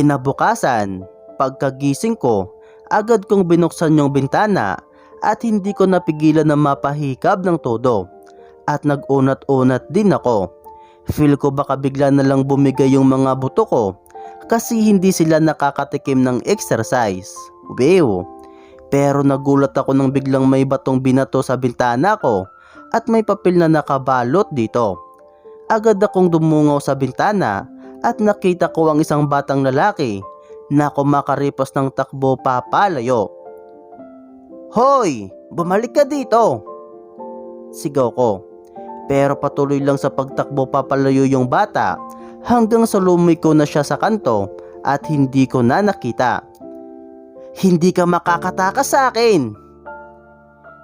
Kinabukasan, pagkagising ko, agad kong binuksan yung bintana at hindi ko napigilan na mapahikab ng todo. At nag-unat-unat din ako. Feel ko baka bigla na lang bumigay yung mga buto ko kasi hindi sila nakakatikim ng exercise. Wow! Pero nagulat ako nang biglang may batong binato sa bintana ko at may papel na nakabalot dito. Agad akong dumungaw sa bintana at nakita ko ang isang batang lalaki na kumakaripas ng takbo papalayo. Hoy! Bumalik ka dito! Sigaw ko. Pero patuloy lang sa pagtakbo papalayo yung bata hanggang sa lumiko na siya sa kanto at hindi ko na nakita. Hindi ka makakatakas sa akin!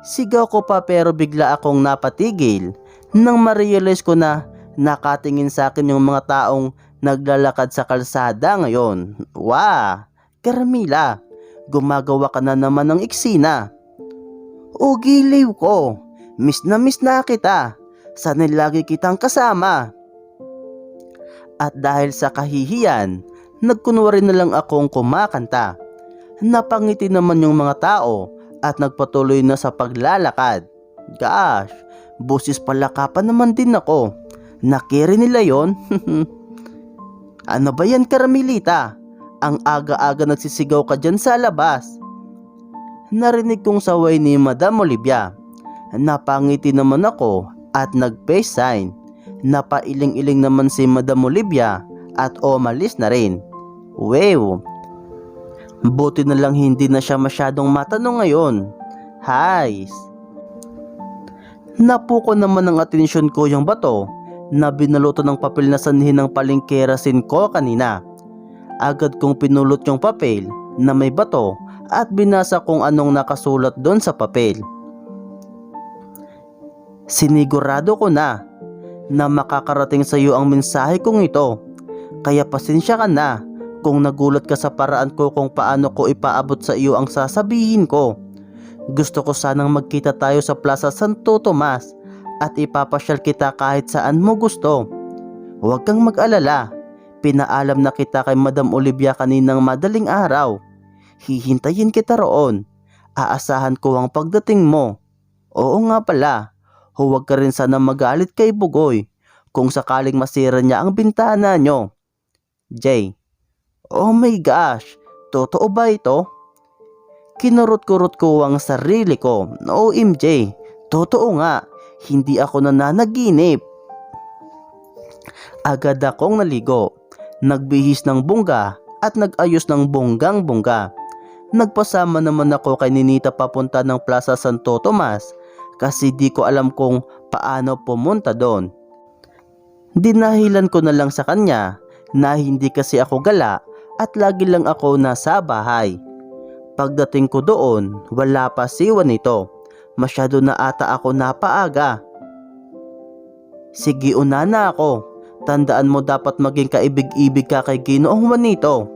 Sigaw ko pa pero bigla akong napatigil nang ma-realize ko na nakatingin sa akin yung mga taong naglalakad sa kalsada ngayon. Wah! Carmila, gumagawa ka na naman ng eksina. O giliw ko, miss na miss na kita. Sana'y lagi kitang kasama. At dahil sa kahihiyan, nagkunwari na lang akong kumakanta. Napangiti naman yung mga tao at nagpatuloy na sa paglalakad. Gosh, busis palakapan naman din ako. Nakiri nila yon. ano ba yan Karamilita? Ang aga-aga nagsisigaw ka dyan sa labas. Narinig kong saway ni Madam Olivia. Napangiti naman ako at nag-face sign. Napailing-iling naman si Madam Olivia at umalis na rin. Wow! Buti na lang hindi na siya masyadong matanong ngayon. Hays! Napuko naman ng atensyon ko yung bato na binaluto ng papel na sanhin ng palingkerasin ko kanina. Agad kong pinulot yung papel na may bato at binasa kung anong nakasulat doon sa papel. Sinigurado ko na na makakarating sa iyo ang mensahe kong ito. Kaya pasensya ka na kung nagulat ka sa paraan ko kung paano ko ipaabot sa iyo ang sasabihin ko. Gusto ko sanang magkita tayo sa Plaza Santo Tomas at ipapasyal kita kahit saan mo gusto. Huwag kang mag-alala. Pinaalam na kita kay Madam Olivia kaninang madaling araw. Hihintayin kita roon. Aasahan ko ang pagdating mo. Oo nga pala, huwag ka rin sana magalit kay Bugoy kung sakaling masira niya ang bintana nyo. Jay, oh my gosh, totoo ba ito? Kinurot-kurot ko ang sarili ko. OMJ, totoo nga, hindi ako nananaginip. Agad akong naligo, nagbihis ng bungga at nag-ayos ng bunggang-bungga. Nagpasama naman ako kay Ninita papunta ng Plaza Santo Tomas kasi di ko alam kung paano pumunta doon. Dinahilan ko na lang sa kanya na hindi kasi ako gala at lagi lang ako nasa bahay. Pagdating ko doon, wala pa si Juanito. Masyado na ata ako napaaga. Sige una na ako. Tandaan mo dapat maging kaibig-ibig ka kay Ginoong Juanito.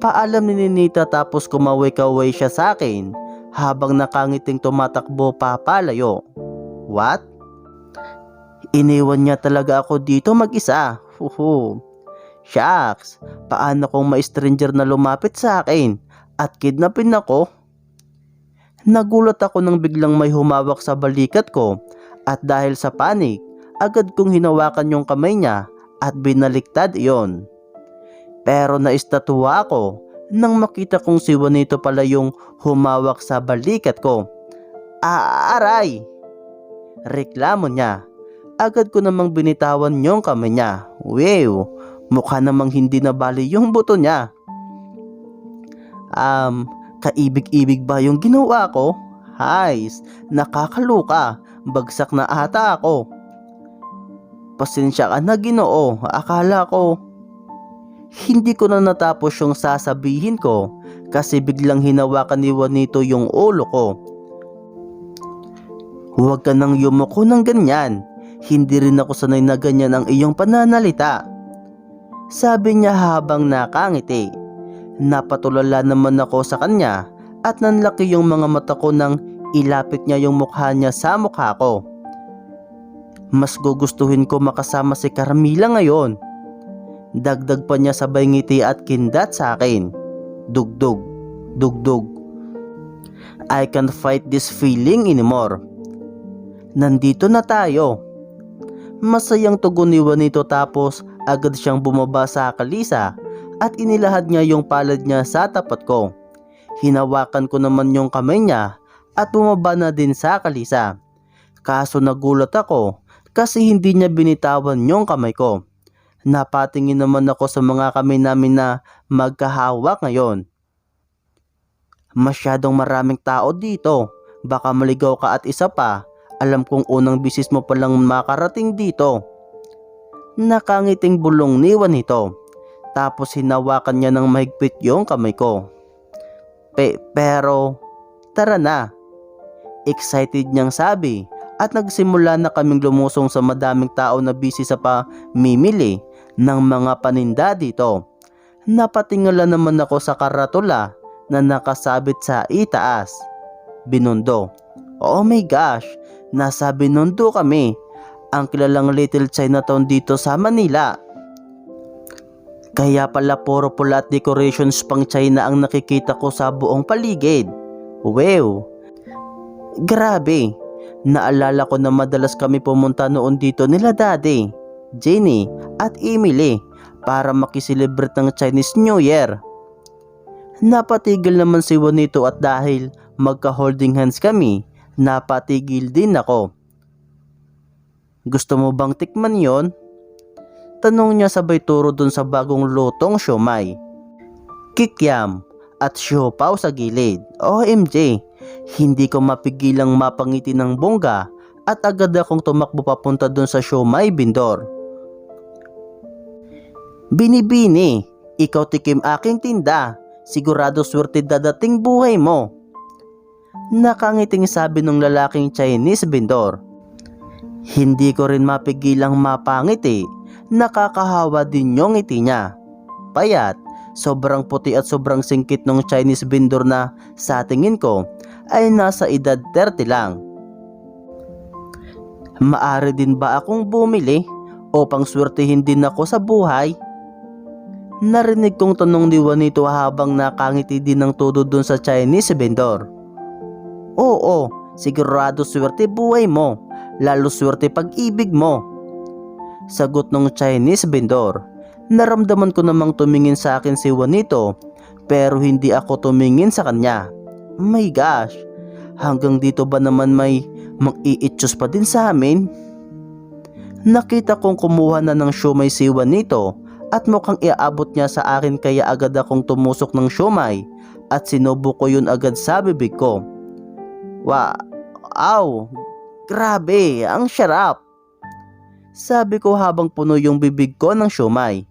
Paalam ni Ninita tapos kumaway-kaway siya sa akin habang nakangiting tumatakbo papalayo. What? Iniwan niya talaga ako dito mag-isa. Huhu. Shucks, paano kung may stranger na lumapit sa akin at kidnapin ako? Nagulat ako nang biglang may humawak sa balikat ko at dahil sa panik, agad kong hinawakan yung kamay niya at binaliktad iyon. Pero naistatwa ako nang makita kong si Juanito pala yung humawak sa balikat ko. Aaray! Reklamo niya. Agad ko namang binitawan yung kamay niya. Wow! Mukha namang hindi na bali yung buto niya. Um, kaibig-ibig ba yung ginawa ko? Hays, nakakaluka. Bagsak na ata ako. Pasensya ka na ginoo. Akala ko hindi ko na natapos yung sasabihin ko kasi biglang hinawakan ni Juanito yung ulo ko. Huwag ka nang yumuko ng ganyan. Hindi rin ako sanay na ganyan ang iyong pananalita. Sabi niya habang nakangiti. Napatulala naman ako sa kanya at nanlaki yung mga mata ko nang ilapit niya yung mukha niya sa mukha ko. Mas gugustuhin ko makasama si Carmila ngayon. Dagdag pa niya sabay ngiti at kindat sa akin. Dugdug, dugdug. I can't fight this feeling anymore. Nandito na tayo. Masayang tugon ni Juanito tapos agad siyang bumaba sa kalisa at inilahad niya yung palad niya sa tapat ko. Hinawakan ko naman yung kamay niya at bumaba na din sa kalisa. Kaso nagulat ako kasi hindi niya binitawan yung kamay ko. Napatingin naman ako sa mga kamay namin na magkahawak ngayon. Masyadong maraming tao dito. Baka maligaw ka at isa pa. Alam kong unang bisis mo palang makarating dito. Nakangiting bulong ni Juanito. Tapos hinawakan niya ng mahigpit yung kamay ko. Pe pero, tara na. Excited niyang sabi at nagsimula na kaming lumusong sa madaming tao na busy sa pamimili ng mga paninda dito. Napatingala naman ako sa karatula na nakasabit sa itaas. Binundo. Oh my gosh, nasa Binundo kami. Ang kilalang Little Chinatown dito sa Manila. Kaya pala puro pula at decorations pang China ang nakikita ko sa buong paligid. Wow! Grabe! Naalala ko na madalas kami pumunta noon dito nila daddy, Jenny at Emily para makiselebrate ng Chinese New Year. Napatigil naman si Juanito at dahil magka-holding hands kami, napatigil din ako. Gusto mo bang tikman yon? Tanong niya sabay turo dun sa bagong lutong siomay. Kikyam at siopaw sa gilid. OMG, hindi ko mapigilang mapangiti ng bongga at agad akong tumakbo papunta dun sa siomay bindor. Binibini, ikaw tikim aking tinda. Sigurado swerte dadating buhay mo. Nakangiting sabi ng lalaking Chinese vendor. Hindi ko rin mapigilang mapangiti. Nakakahawa din yung ngiti niya. Payat, sobrang puti at sobrang singkit ng Chinese vendor na sa tingin ko ay nasa edad 30 lang. Maari din ba akong bumili o pang swertihin din ako sa buhay? Narinig kong tanong ni Juanito habang nakangiti din ng todo dun sa Chinese vendor. Oo, sigurado swerte buhay mo, lalo swerte pag-ibig mo. Sagot ng Chinese vendor. Naramdaman ko namang tumingin sa akin si Juanito pero hindi ako tumingin sa kanya. My gosh, hanggang dito ba naman may mag-iitsos pa din sa amin? Nakita kong kumuha na ng siomay si Juanito at mukhang iaabot niya sa akin kaya agad akong tumusok ng siomay at sinubo ko yun agad sa bibig ko. Wow, grabe, ang sarap. Sabi ko habang puno yung bibig ko ng siomay.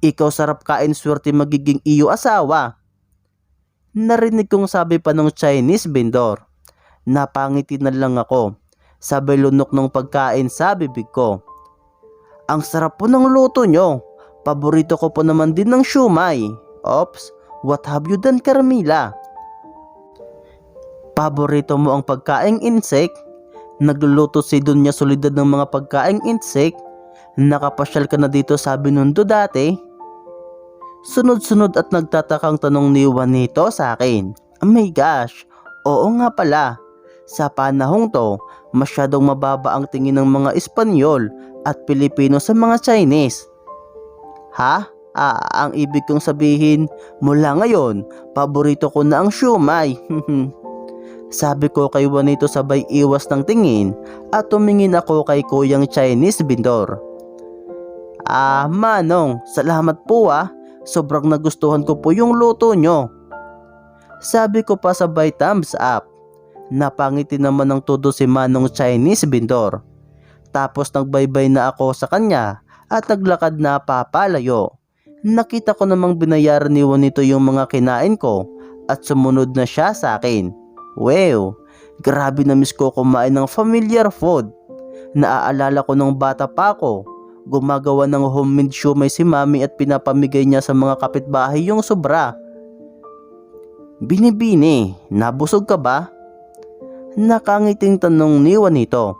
Ikaw sarap kain swerte magiging iyo asawa. Narinig kong sabi pa ng Chinese vendor. Napangiti na lang ako. Sabay lunok ng pagkain sa bibig ko. Ang sarap po ng luto nyo. Paborito ko po naman din ng siomay. Ops, what have you done Carmila? Paborito mo ang pagkaing insect? Nagluluto si Dunya Solidad ng mga pagkaing insect? Nakapasyal ka na dito sa Binundo dati? Sunod-sunod at nagtatakang tanong ni Juanito sa akin. Oh my gosh, oo nga pala. Sa panahong to, masyadong mababa ang tingin ng mga Espanyol at Pilipino sa mga Chinese. Ha? Ah, ang ibig kong sabihin, mula ngayon, paborito ko na ang siomay. Sabi ko kay Juanito sabay iwas ng tingin at tumingin ako kay kuyang Chinese vendor. Ah, manong, salamat po ah. Sobrang nagustuhan ko po yung luto nyo. Sabi ko pa sabay thumbs up. Napangiti naman ng todo si Manong Chinese vendor. Tapos nagbaybay na ako sa kanya at naglakad na papalayo. Nakita ko namang binayaran ni Juanito yung mga kinain ko at sumunod na siya sa akin. Wow, grabe na miss ko kumain ng familiar food. Naaalala ko nung bata pa ako, gumagawa ng homemade siomay si mami at pinapamigay niya sa mga kapitbahay yung sobra. Binibini, nabusog ka ba? Nakangiting tanong ni Juanito.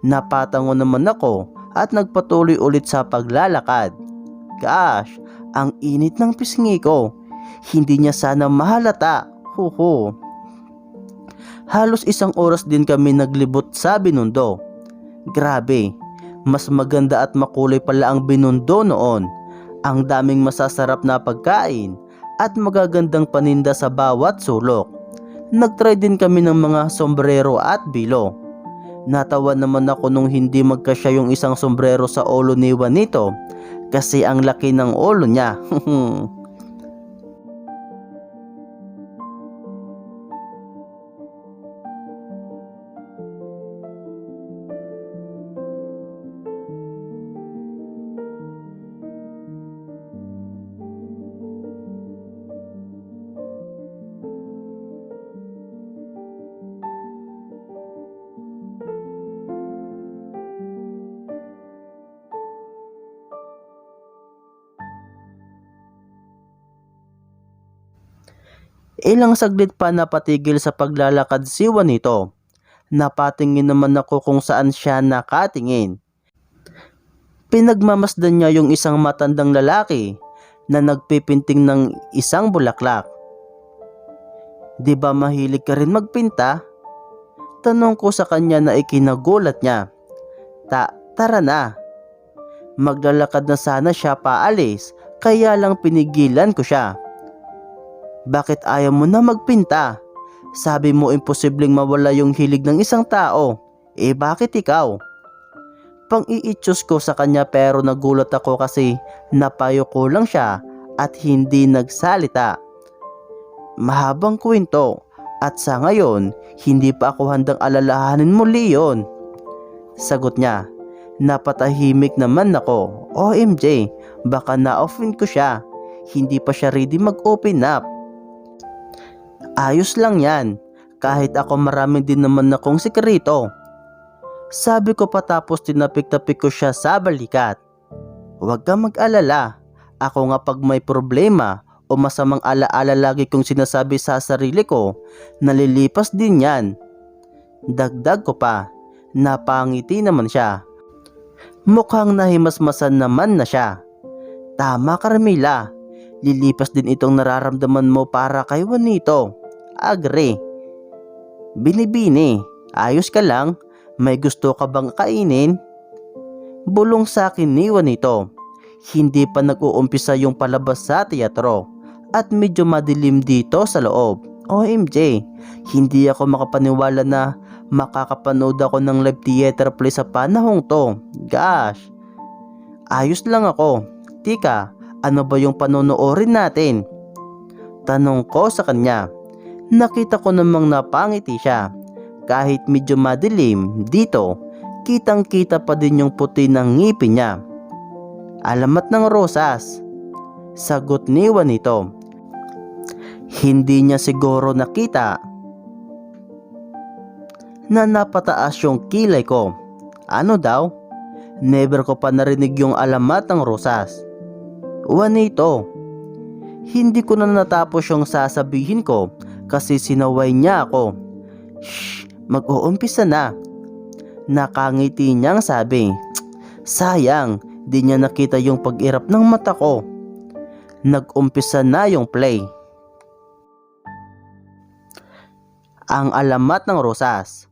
Napatango naman ako at nagpatuloy ulit sa paglalakad. Gosh, ang init ng pisngi ko. Hindi niya sana mahalata. Huhu. Halos isang oras din kami naglibot sa binundo. Grabe, mas maganda at makulay pala ang binundo noon. Ang daming masasarap na pagkain at magagandang paninda sa bawat sulok. Nagtry din kami ng mga sombrero at bilo. Natawa naman ako nung hindi magkasya yung isang sombrero sa ulo ni Juanito kasi ang laki ng ulo niya. Ilang saglit pa napatigil sa paglalakad si Juanito. Napatingin naman ako kung saan siya nakatingin. Pinagmamasdan niya yung isang matandang lalaki na nagpipinting ng isang bulaklak. Di ba mahilig ka rin magpinta? Tanong ko sa kanya na ikinagulat niya. Ta, tara na. Maglalakad na sana siya paalis, kaya lang pinigilan ko siya. Bakit ayaw mo na magpinta? Sabi mo imposibleng mawala yung hilig ng isang tao. Eh bakit ikaw? Pang-iityos ko sa kanya pero nagulat ako kasi napayo ko lang siya at hindi nagsalita. Mahabang kwento at sa ngayon hindi pa ako handang alalahanin mo Leon. Sagot niya, napatahimik naman ako. OMJ, baka na-offend ko siya. Hindi pa siya ready mag-open up. Ayos lang yan. Kahit ako marami din naman akong sikrito. Sabi ko patapos tinapik-tapik ko siya sa balikat. Huwag kang mag-alala. Ako nga pag may problema o masamang alaala lagi kong sinasabi sa sarili ko, nalilipas din yan. Dagdag ko pa, napangiti naman siya. Mukhang nahimasmasan naman na siya. Tama Carmela, lilipas din itong nararamdaman mo para kay Juanito. Agree. Binibini, ayos ka lang, may gusto ka bang kainin? Bulong sa akin ni Juanito. Hindi pa nag-uumpisa yung palabas sa teatro at medyo madilim dito sa loob. OMJ, hindi ako makapaniwala na makakapanood ako ng live theater play sa panahong to. Gosh, ayos lang ako. Tika, ano ba yung panonoorin natin? Tanong ko sa kanya. Nakita ko namang napangiti siya. Kahit medyo madilim dito, kitang kita pa din yung puti ng ngipin niya. Alamat ng rosas. Sagot ni Juanito. Hindi niya siguro nakita na napataas yung kilay ko. Ano daw? Never ko pa narinig yung alamat ng rosas. Juanito, hindi ko na natapos yung sasabihin ko kasi sinaway niya ako. Shh, mag-uumpisa na. Nakangiti niyang sabi. Sayang, di niya nakita yung pag-irap ng mata ko. Nag-umpisa na yung play. Ang alamat ng rosas.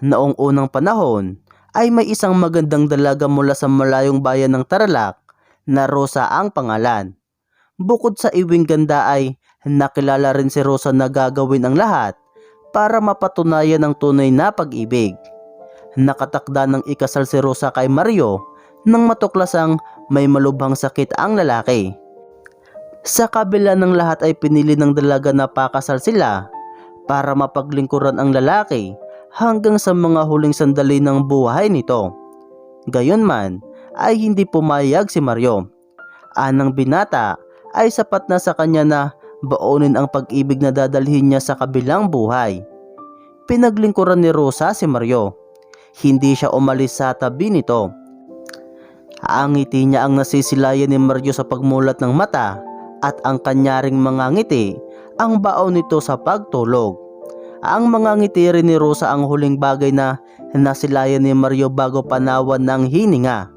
Noong unang panahon ay may isang magandang dalaga mula sa malayong bayan ng Tarlac na Rosa ang pangalan. Bukod sa iwing ganda ay nakilala rin si Rosa na gagawin ang lahat para mapatunayan ang tunay na pag-ibig. Nakatakda ng ikasal si Rosa kay Mario nang matuklasang may malubhang sakit ang lalaki. Sa kabila ng lahat ay pinili ng dalaga na pakasal sila para mapaglingkuran ang lalaki hanggang sa mga huling sandali ng buhay nito. Gayunman ay hindi pumayag si Mario. Anang binata ay sapat na sa kanya na baonin ang pag-ibig na dadalhin niya sa kabilang buhay. Pinaglingkuran ni Rosa si Mario. Hindi siya umalis sa tabi nito. Ang ngiti niya ang nasisilayan ni Mario sa pagmulat ng mata at ang kanyaring mga ngiti ang baon nito sa pagtulog. Ang mga ngiti rin ni Rosa ang huling bagay na nasilayan ni Mario bago panawan ng hininga.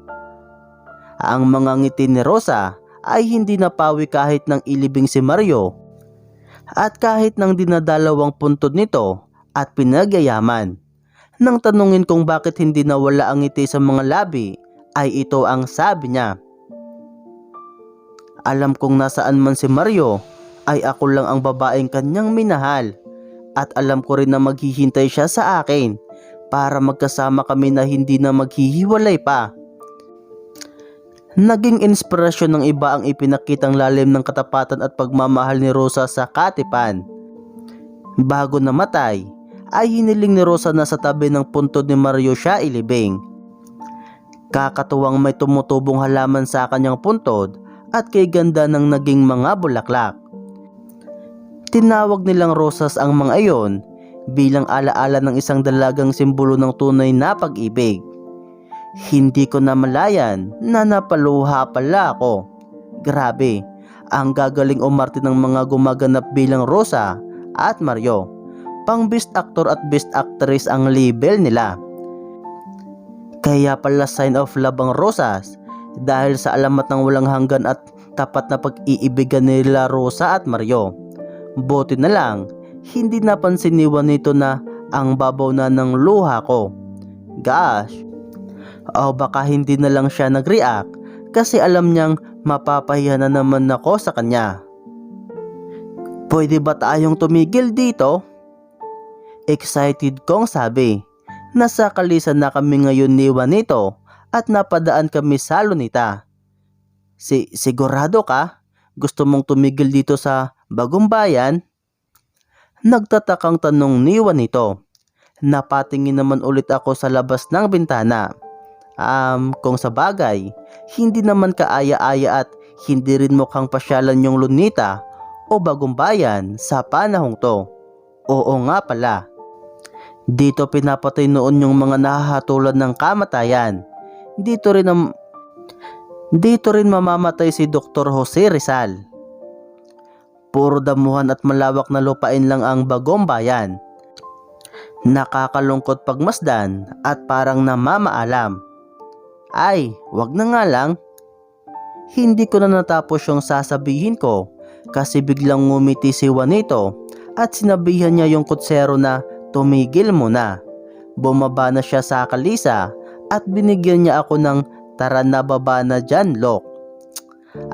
Ang mga ngiti ni Rosa ay hindi napawi kahit ng ilibing si Mario at kahit ng dinadalawang puntod nito at pinagyayaman. Nang tanungin kung bakit hindi nawala ang ngiti sa mga labi ay ito ang sabi niya. Alam kong nasaan man si Mario ay ako lang ang babaeng kanyang minahal at alam ko rin na maghihintay siya sa akin para magkasama kami na hindi na maghihiwalay pa. Naging inspirasyon ng iba ang ipinakitang lalim ng katapatan at pagmamahal ni Rosa sa katipan. Bago namatay, ay hiniling ni Rosa na sa tabi ng puntod ni Mario siya ilibing. Kakatuwang may tumutubong halaman sa kanyang puntod at kay ganda ng naging mga bulaklak. Tinawag nilang rosas ang mga iyon bilang alaala ng isang dalagang simbolo ng tunay na pag-ibig. Hindi ko na malayan na napaluha pala ako. Grabe, ang gagaling umarte ng mga gumaganap bilang Rosa at Mario. Pang best actor at best actress ang label nila. Kaya pala sign of love ang Rosas dahil sa alamat ng walang hanggan at tapat na pag-iibigan nila Rosa at Mario. Buti na lang, hindi napansin ni Juanito na ang babaw na ng luha ko. Gosh, o baka hindi na lang siya nag-react kasi alam niyang mapapahiya na naman ako sa kanya. Pwede ba tayong tumigil dito? Excited kong sabi. Nasa kalisan na kami ngayon ni Juanito at napadaan kami sa lunita. Si sigurado ka? Gusto mong tumigil dito sa bagong bayan? Nagtatakang tanong ni Juanito. Napatingin naman ulit ako sa labas ng bintana. Um, kung sa bagay, hindi naman kaaya-aya at hindi rin mukhang pasyalan yung lunita o bagong bayan sa panahong to. Oo nga pala. Dito pinapatay noon yung mga nahahatulan ng kamatayan. Dito rin ang dito rin mamamatay si Dr. Jose Rizal. Puro damuhan at malawak na lupain lang ang bagong bayan. Nakakalungkot pagmasdan at parang namamaalam. Ay, wag na nga lang. Hindi ko na natapos yung sasabihin ko kasi biglang ngumiti si Juanito at sinabihan niya yung kutsero na tumigil muna. Bumaba na siya sa kalisa at binigyan niya ako ng tara na baba na dyan, Lok.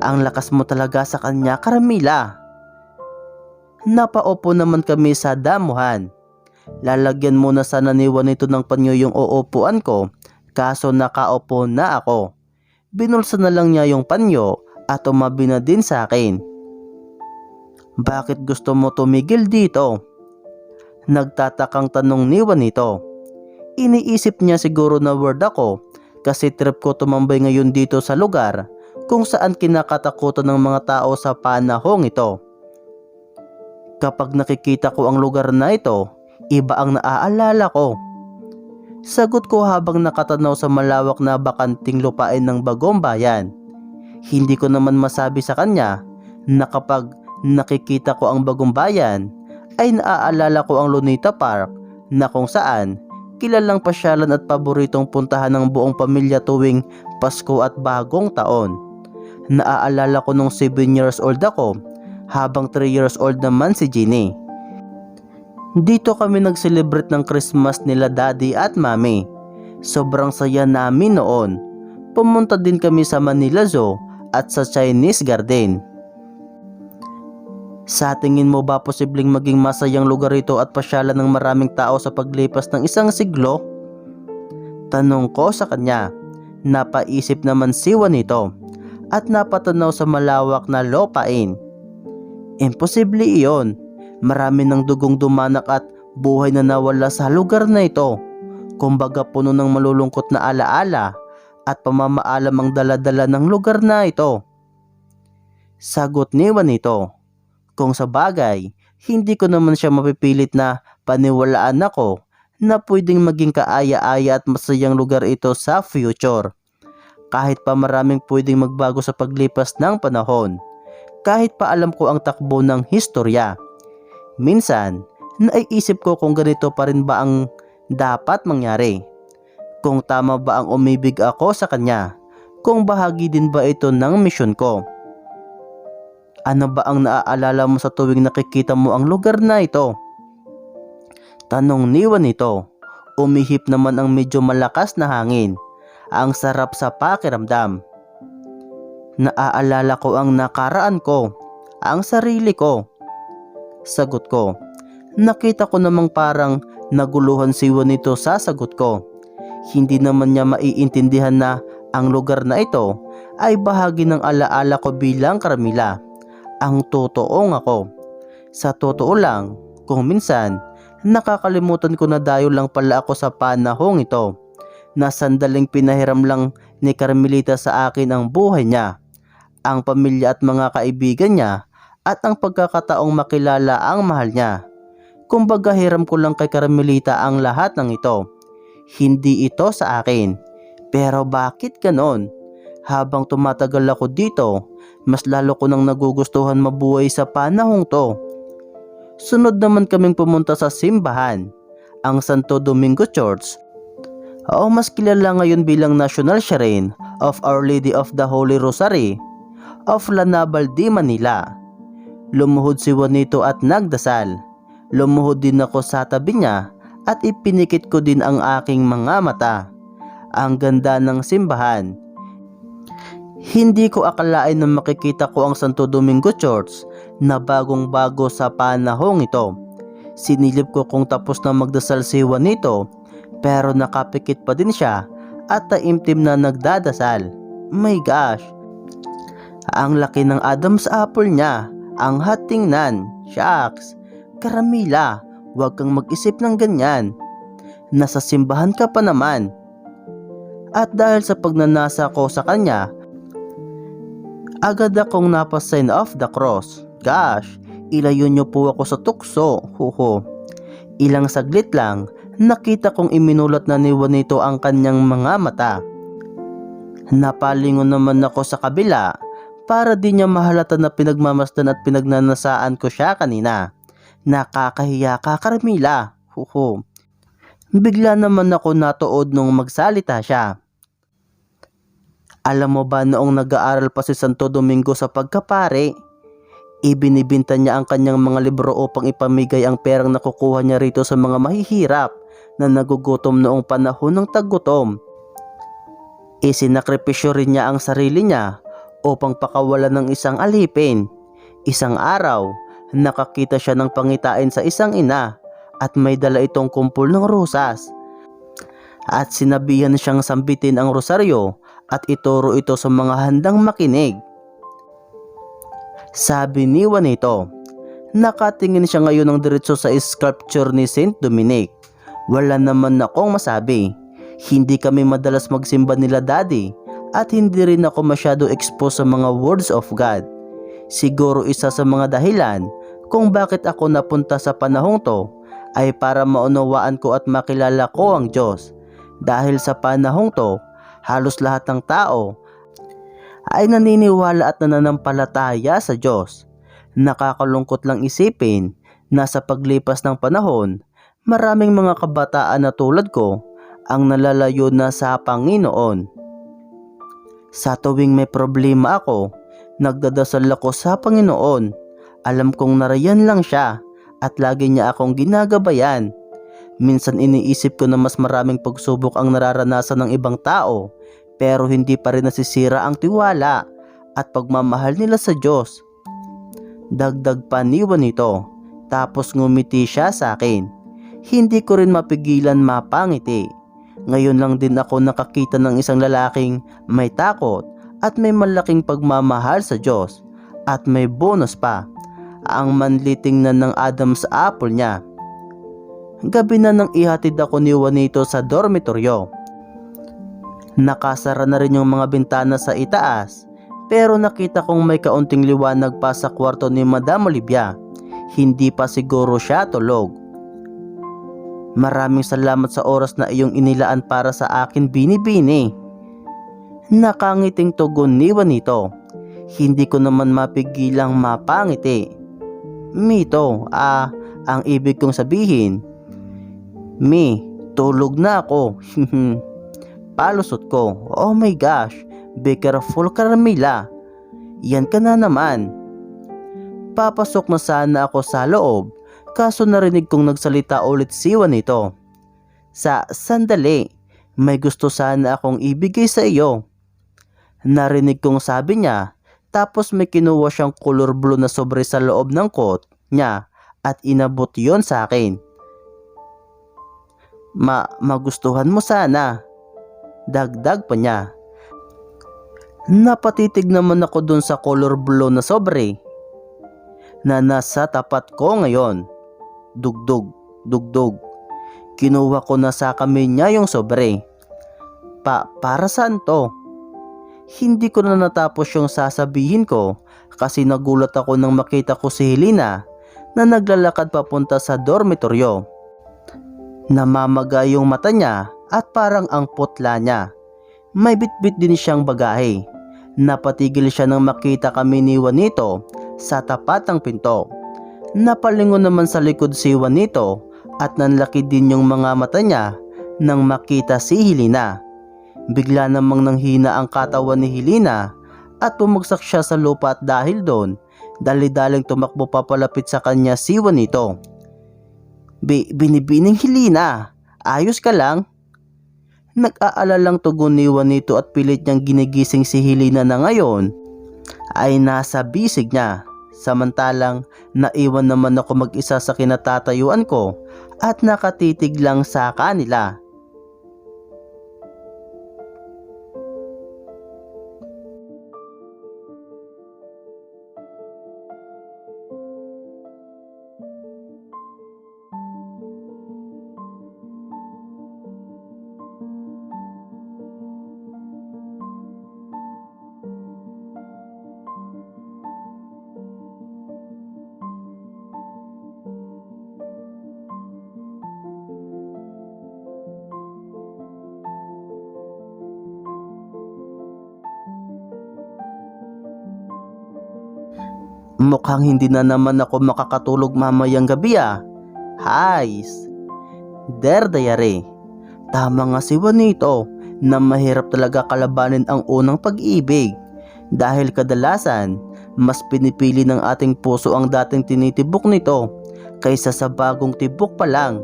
Ang lakas mo talaga sa kanya, Karamila. Napaupo naman kami sa damuhan. Lalagyan muna sana ni Juanito ng panyo yung uupuan ko kaso nakaupo na ako. Binulsa na lang niya yung panyo at umabi na din sa akin. Bakit gusto mo tumigil dito? Nagtatakang tanong ni Juanito. Iniisip niya siguro na word ako kasi trip ko tumambay ngayon dito sa lugar kung saan kinakatakutan ng mga tao sa panahong ito. Kapag nakikita ko ang lugar na ito, iba ang naaalala ko. Sagot ko habang nakatanaw sa malawak na bakanting lupain ng bagong bayan. Hindi ko naman masabi sa kanya na kapag nakikita ko ang bagong bayan ay naaalala ko ang Lunita Park na kung saan kilalang pasyalan at paboritong puntahan ng buong pamilya tuwing Pasko at Bagong Taon. Naaalala ko nung 7 years old ako habang 3 years old naman si Ginny. Dito kami nag-celebrate ng Christmas nila daddy at mami. Sobrang saya namin noon. Pumunta din kami sa Manila Zoo at sa Chinese Garden. Sa tingin mo ba posibleng maging masayang lugar ito at pasyalan ng maraming tao sa paglipas ng isang siglo? Tanong ko sa kanya. Napaisip naman si Juanito at napatanaw sa malawak na lupain. Imposible iyon Marami ng dugong dumanak at buhay na nawala sa lugar na ito. Kumbaga puno ng malulungkot na alaala at pamamaalam ang daladala ng lugar na ito. Sagot ni Juanito, kung sa bagay, hindi ko naman siya mapipilit na paniwalaan ako na pwedeng maging kaaya-aya at masayang lugar ito sa future. Kahit pa maraming pwedeng magbago sa paglipas ng panahon. Kahit pa alam ko ang takbo ng historya. Minsan, naiisip ko kung ganito pa rin ba ang dapat mangyari. Kung tama ba ang umibig ako sa kanya. Kung bahagi din ba ito ng misyon ko. Ano ba ang naaalala mo sa tuwing nakikita mo ang lugar na ito? Tanong ni Juanito. Umihip naman ang medyo malakas na hangin. Ang sarap sa pakiramdam. Naaalala ko ang nakaraan ko, ang sarili ko. Sagot ko. Nakita ko namang parang naguluhan si Juanito sa sagot ko. Hindi naman niya maiintindihan na ang lugar na ito ay bahagi ng alaala ko bilang Carmila. Ang totoong ako. Sa totoo lang, kung minsan, nakakalimutan ko na dayo lang pala ako sa panahong ito. Na sandaling pinahiram lang ni Carmelita sa akin ang buhay niya, ang pamilya at mga kaibigan niya, at ang pagkakataong makilala ang mahal niya. Kumbaga hiram ko lang kay Carmelita ang lahat ng ito. Hindi ito sa akin. Pero bakit ganon? Habang tumatagal ako dito, mas lalo ko nang nagugustuhan mabuhay sa panahong to. Sunod naman kaming pumunta sa simbahan, ang Santo Domingo Church. O mas kilala ngayon bilang National Shrine of Our Lady of the Holy Rosary of Lanabal de Manila. Lumuhod si Juanito at nagdasal. Lumuhod din ako sa tabi niya at ipinikit ko din ang aking mga mata. Ang ganda ng simbahan. Hindi ko akalain na makikita ko ang Santo Domingo Church na bagong bago sa panahong ito. Sinilip ko kung tapos na magdasal si Juanito pero nakapikit pa din siya at taimtim na nagdadasal. My gosh! Ang laki ng Adam's apple niya, ang hatingnan, shucks, karamila, huwag kang mag-isip ng ganyan. Nasa simbahan ka pa naman. At dahil sa pagnanasa ko sa kanya, agad akong napasign off the cross. Gosh, ilayo niyo po ako sa tukso, huho. Ilang saglit lang, nakita kong iminulat na ni Juanito ang kanyang mga mata. Napalingon naman ako sa kabila para di niya mahalata na pinagmamasdan at pinagnanasaan ko siya kanina. Nakakahiya ka Carmila, huho. Bigla naman ako natuod nung magsalita siya. Alam mo ba noong nag-aaral pa si Santo Domingo sa pagkapare, ibinibinta niya ang kanyang mga libro upang ipamigay ang perang nakukuha niya rito sa mga mahihirap na nagugutom noong panahon ng taggutom. Isinakripisyo rin niya ang sarili niya upang pakawalan ng isang alipin. Isang araw, nakakita siya ng pangitain sa isang ina at may dala itong kumpul ng rosas. At sinabihan siyang sambitin ang rosaryo at ituro ito sa mga handang makinig. Sabi ni Juanito, nakatingin siya ngayon ng diretso sa sculpture ni Saint Dominic. Wala naman akong masabi. Hindi kami madalas magsimba nila daddy at hindi rin ako masyado exposed sa mga words of God. Siguro isa sa mga dahilan kung bakit ako napunta sa panahong to ay para maunawaan ko at makilala ko ang Diyos. Dahil sa panahong to, halos lahat ng tao ay naniniwala at nananampalataya sa Diyos. Nakakalungkot lang isipin na sa paglipas ng panahon, maraming mga kabataan na tulad ko ang nalalayo na sa Panginoon. Sa tuwing may problema ako, nagdadasal ako sa Panginoon. Alam kong narayan lang siya at lagi niya akong ginagabayan. Minsan iniisip ko na mas maraming pagsubok ang nararanasan ng ibang tao pero hindi pa rin nasisira ang tiwala at pagmamahal nila sa Diyos. Dagdag pa ni nito tapos ngumiti siya sa akin. Hindi ko rin mapigilan mapangiti. Ngayon lang din ako nakakita ng isang lalaking may takot at may malaking pagmamahal sa Diyos at may bonus pa ang manliting na ng Adam's apple niya. Gabi na nang ihatid ako ni Juanito sa dormitoryo. Nakasara na rin yung mga bintana sa itaas pero nakita kong may kaunting liwanag pa sa kwarto ni Madam Olivia. Hindi pa siguro siya tulog. Maraming salamat sa oras na iyong inilaan para sa akin binibini. Nakangiting tugon ni Juanito. Hindi ko naman mapigilang mapangiti. Mito, ah, ang ibig kong sabihin. Mi, tulog na ako. Palusot ko. Oh my gosh, be careful Carmela. Yan ka na naman. Papasok na sana ako sa loob kaso narinig kong nagsalita ulit si Juanito. Sa sandali, may gusto sana akong ibigay sa iyo. Narinig kong sabi niya tapos may kinuha siyang color blue na sobre sa loob ng coat niya at inabot yon sa akin. Ma magustuhan mo sana. Dagdag pa niya. Napatitig naman ako dun sa color blue na sobre na nasa tapat ko ngayon. Dugdug, dugdug. Kinuha ko na sa kami niya yung sobre. Pa, para saan to? Hindi ko na natapos yung sasabihin ko kasi nagulat ako nang makita ko si Helena na naglalakad papunta sa dormitoryo. Namamaga yung mata niya at parang ang putla niya. May bitbit din siyang bagahe. Napatigil siya nang makita kami ni Juanito sa tapat ng pinto. Napalingon naman sa likod si Juanito at nanlaki din yung mga mata niya nang makita si Helena. Bigla namang nanghina ang katawan ni Helena at bumagsak siya sa lupa at dahil doon, dali-daling tumakbo papalapit sa kanya si Juanito. Bi binibining Helena, ayos ka lang? Nag-aalalang tugon ni Juanito at pilit niyang ginigising si Helena na ngayon ay nasa bisig niya. Samantalang naiwan naman ako mag-isa sa kinatatayuan ko at nakatitig lang sa kanila. Mukhang hindi na naman ako makakatulog mamayang gabi ah. Hais. Der. Tama nga si Juanito na mahirap talaga kalabanin ang unang pag-ibig. Dahil kadalasan, mas pinipili ng ating puso ang dating tinitibok nito kaysa sa bagong tibok pa lang.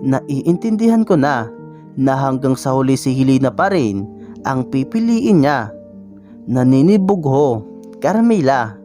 Naiintindihan ko na na hanggang sa huli si Helena pa rin ang pipiliin niya. Naninibog ho, Carmela.